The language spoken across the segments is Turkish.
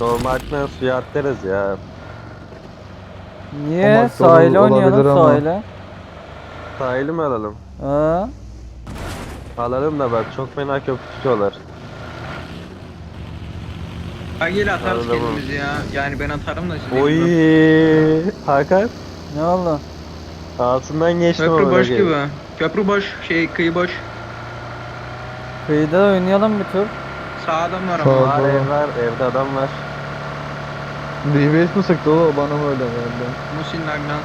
Normalden suya atlarız ya. Niye? Sahile olabilir oynayalım ama. sahile. Sahili mi alalım? Ha? Alalım da bak çok fena köprü tutuyorlar. Bagiyle atarız Anladım. kendimizi ya. Yani ben atarım da siz Oy. Hakan Ne oldu? altından geçtim Köprü ama boş gibi. Köprü boş, şey kıyı boş. Kıyıda oynayalım bir tur. Sağ adam var Sağ- ama. Var Doğru. ev var evde adam var. DBS mi sıktı o? Bana mı öyle geldi? Musin Lagnant.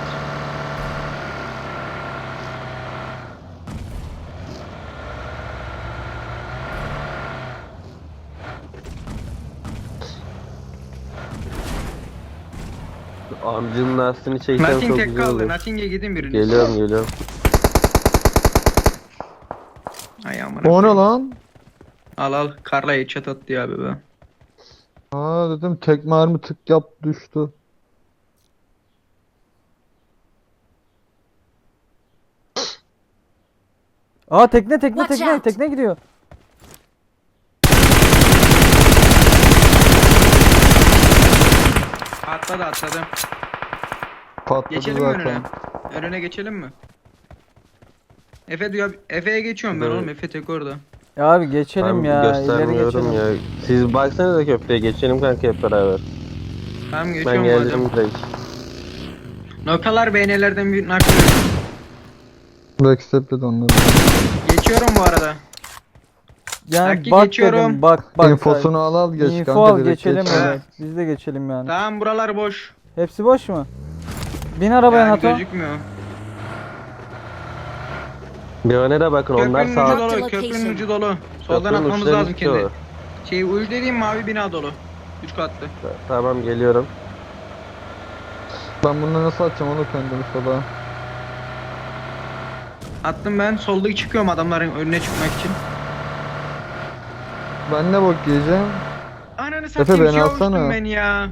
Amcının lastiğini çeksem Nothing çok tek güzel kaldı. olur. Nothing'e gidin biriniz. Geliyorum geliyorum. Ay amına O ne koyayım. lan? Al al. Karla headshot attı ya be. Aa dedim tek mermi tık yap düştü. Aa tekne tekne Watch tekne out. tekne gidiyor. Atladı atladı. Patladı Geçelim mi önüne? zaten. Önüne geçelim mi? Efe diyor. Efe'ye geçiyorum ben Dur. oğlum. Efe tek orada. Ya abi geçelim Ben ya. ileri göstermiyorum geçelim. ya. Siz baksanıza köprüye geçelim kanka hep beraber. Tamam Ben geçiyorum geldim madem. direkt. Noktalar beğenilerden büyük nakliyorum. Backstep'ledi onları. Geçiyorum bu arada. Yani Dakika bak geçiyorum. dedim bak bak. İnfosunu al al geç Info kanka al direkt geçelim geç. Biz de geçelim yani. Tamam buralar boş. Hepsi boş mu? Bin arabaya Yani NATO. gözükmüyor. Bir öne de bakın onlar Köprünün ucu sağ. dolu, köprünün ucu dolu. Soldan Köprünün atmamız lazım kendi. Şey uç dediğim mavi bina dolu. Üç katlı. Tamam geliyorum. Ben bunu nasıl atacağım onu kendim sola. Attım ben soldaki çıkıyorum adamların önüne çıkmak için. Ben ne bok yiyeceğim? Ananı satayım beni şey alsana. olmuştum ben ya.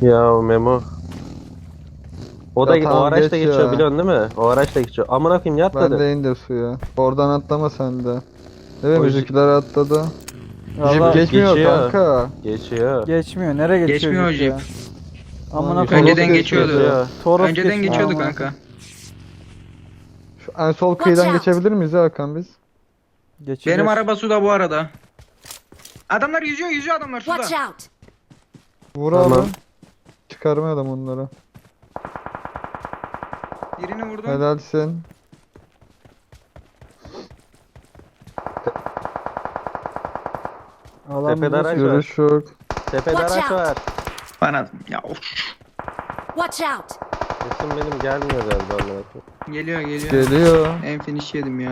Ya Memo. O da Ya o tamam, araç da geç geçiyor ya. biliyorsun değil mi? O araç da geçiyor. Amına koyayım niye Ben atladı? de indir suya. Oradan atlama sen de. Evet O jip- bizimkiler atladı. Valla Jip geçmiyor geçiyor. kanka. Geçiyor. geçmiyor. Nereye geçiyor? Geçmiyor jip ya? Amına Önceden koyayım. Önceden geçiyordu. geçiyordu. Toros Önceden geçmiyor geçiyordu amına kanka. Şu en sol kıyıdan out. geçebilir miyiz ya Hakan biz? Geçeceğiz. Benim araba suda bu arada. Adamlar yüzüyor yüzüyor adamlar Watch suda. out! Vuralım. Tamam. Çıkarmayalım onları. Birini vurdum. Helalsin. Alan Tepede araç var. Görüş yok. Tepede Watch araç out. var. Bana ya of. Watch out! Sesim benim gelmiyor galiba amına. Geliyor geliyor. Geliyor. En finish yedim ya.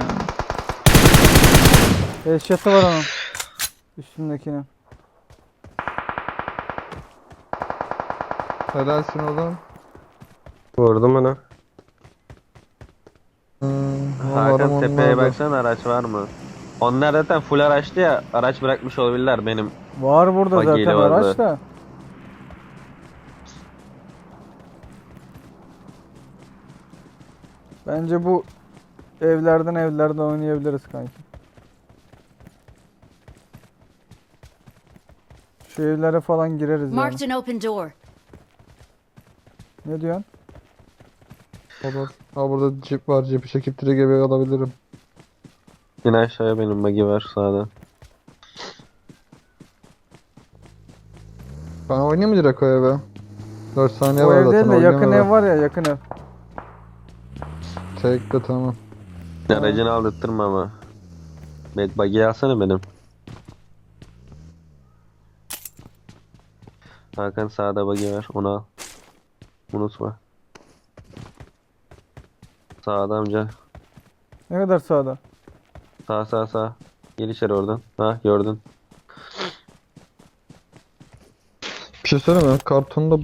Headshot'ı var onun. Üstündekinin. Helalsin oğlum. Vurdum onu. Tepeye onlar da- baksana araç var mı? Onlar zaten full araçtı ya. Araç bırakmış olabilirler benim. Var burada Bagiyle zaten vardı. araç da. Bence bu evlerden evlerden oynayabiliriz kanki. Şu evlere falan gireriz yani. Marked an open door. Ne diyorsun? Olur. Ha burada cip var. Cipi çekip direkt eve alabilirim. Yine aşağıya benim bagi var sağda. Ben oynayayım mı direkt o eve? 4 saniye o var ev zaten. değil de yakın ev var ya yakın ev. Tek de tamam. Aracını aldırtırma ama. Bek bagi alsana benim. Hakan sağda bagi var onu al. Unutma. Sağda amca. Ne kadar sağda? Sağ sağ sağ. Gel içeri oradan. Ha gördün. Bir şey söyleyeyim mi? Kartonda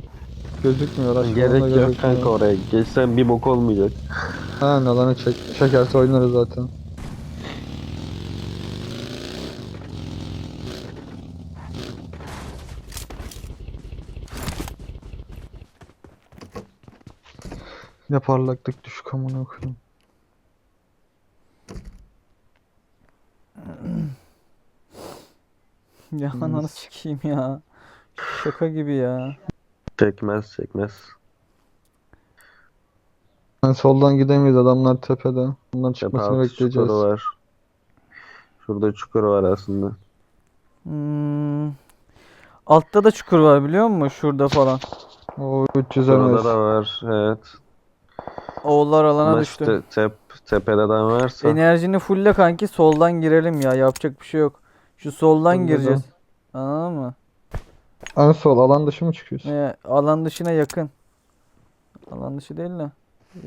gözükmüyor. Araç falan da Gerek yok gözükmüyor. kanka oraya. Geçsen bir bok olmayacak. Ha alanı çek. Çekerse oynarız zaten. Ne parlaklık düşük amına koyayım. Ya ananı sikeyim ya. Şaka gibi ya. Çekmez çekmez. Ben soldan gidemeyiz adamlar tepede. Tepe çıkmasını altı bekleyeceğiz. çukuru var. Şurada çukur var aslında. Hmm. Altta da çukur var biliyor musun? Şurada falan. O 300 Şurada da var. Evet. Oğullar alana Ama düştü. işte tep, tepede adam varsa. Enerjini fulle kanki soldan girelim ya. Yapacak bir şey yok. Şu soldan Solda da. gireceğiz. Anladın mı? En sol alan dışı mı çıkıyorsun? Ee, alan dışına yakın. Alan dışı değil de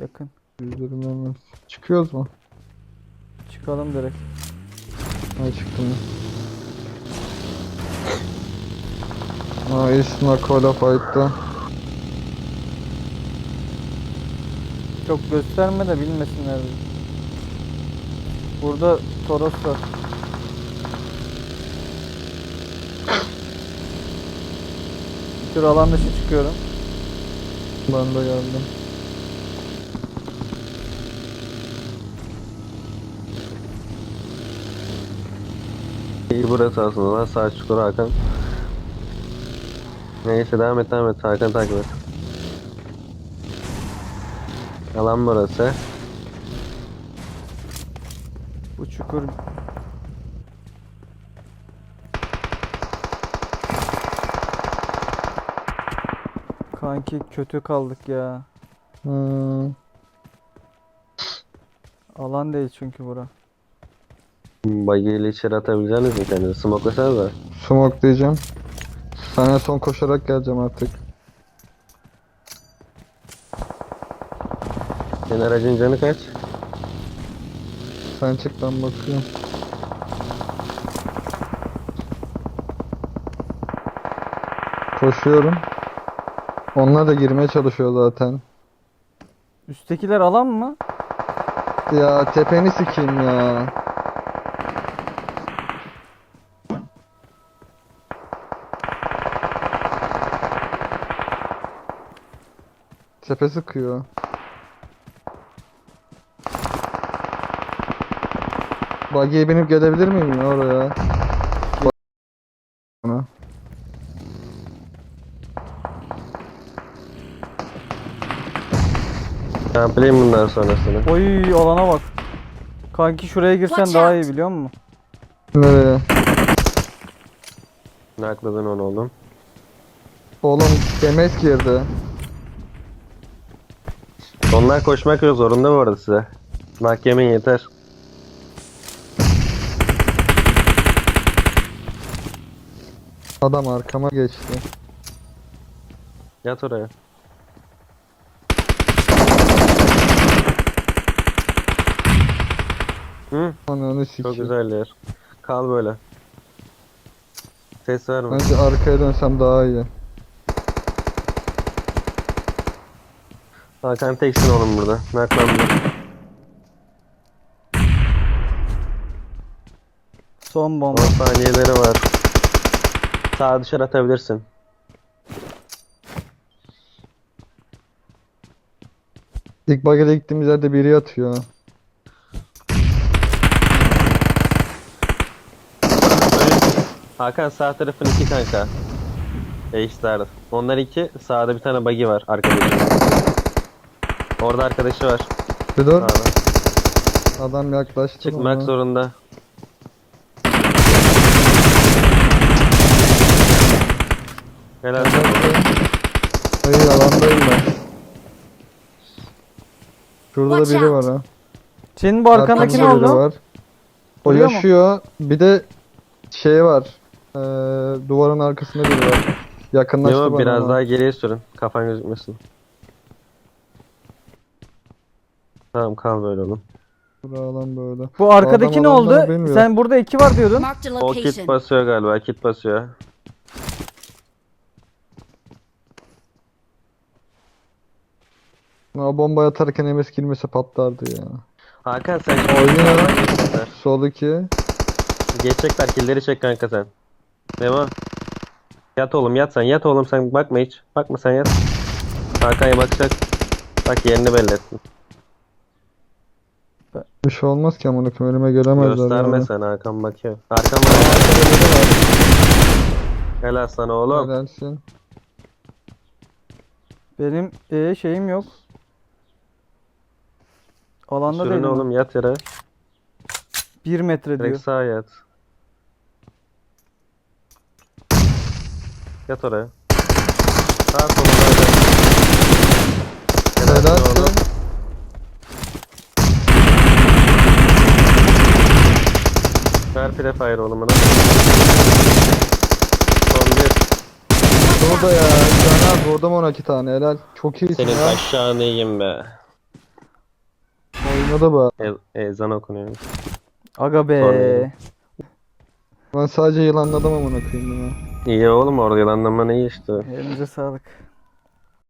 yakın. 120 MS. Çıkıyoruz mu? Çıkalım direkt. Ha çıktım. Aa İsna Kola fight'ta. Çok gösterme de bilmesinler. Burada Toros var. Bir tür alan dışı çıkıyorum. Ben de geldim. İyi burası aslında sağ çukur Hakan. Neyse devam et devam et Hakan takip et. Alan burası. Bu çukur Kanki kötü kaldık ya. Hmm. Alan değil çünkü bura. Buggy ile içeri atabileceğiniz mi kendinizi? Smoklasanız da. Smoke diyeceğim. Sana son koşarak geleceğim artık. Senin aracın canı kaç? Sen çık ben bakıyorum. Koşuyorum. Onlar da girmeye çalışıyor zaten. Üsttekiler alan mı? Ya tepeni sikeyim ya. Tepe sıkıyor. Buggy'ye binip gelebilir miyim ya oraya? Bana. Sampleyin bundan sonrasını. Oy alana bak. Kanki şuraya girsen Watch daha out. iyi biliyor musun? Nereye? Nakladın onu oğlum. Oğlum demet girdi. Onlar koşmak zorunda bu arada size. Nak yemin yeter. Adam arkama geçti. Yat oraya. Hı, Ananı çok sikeyim. güzel yer. Kal böyle. Ses verme. Bence arkaya dönsem daha iyi. Hakan teksin oğlum burada. Naklandı. Son 10 bomba. saniyeleri var. Sağa dışarı atabilirsin. İlk bagajda gittiğimiz yerde biri yatıyor. Hakan sağ tarafın iki kanka. Eşler. Onlar iki. Sağda bir tane buggy var arkadaşı. Orada arkadaşı var. Bir dur. Sağda. Adam yaklaştı Çıkmak bana. zorunda. Helal. Hayır alandayım ben. Şurada da biri var ha. Senin bu arkandaki ne oldu? var. O Duruyor mu? yaşıyor. Bir de şey var. Ee, duvarın arkasında biri var. Yakınlaştı Yo bana biraz ama. daha geriye sürün. Kafan gözükmesin. Tamam kal böyle oğlum. Bura alan böyle. Bu arkadaki adam ne oldu? Sen burada iki var diyordun. O kit basıyor galiba. Kit basıyor. O bomba atarken MS girmese patlardı ya. Hakan sen şimdi Oynuyor. sağdan geçecekler. Sol iki. Geçecekler killeri çek kanka sen. Memo. Yat oğlum yat sen yat oğlum sen bakma hiç. Bakma sen yat. Hakan'a bakacak. Bak yerini belli ettin. Bir şey olmaz ki amına koyayım önüme gelemezler. Gösterme yani. sen Hakan bakıyor. Hakan var. Helal sana oğlum. Helalsin. Benim e, şeyim yok. Alanda Sürün değilim. oğlum yat yere. 1 metre diyor. Direkt sağa yat. Yat oraya. Sağ solunda hadi. Helalsin oğlum. Helalsin. Ver prefire oğlum bana. Son bir. Orada ya. Can abi orada mı 12 tane helal. Çok iyisin Senin ya. aşağını yiyeyim be. Oynadı bu. E ezan okunuyor. Aga be. Sonra- Ben sadece yılanladım amına koyayım ya. İyi oğlum orada yılanlama ne iyi işte. Elinize sağlık.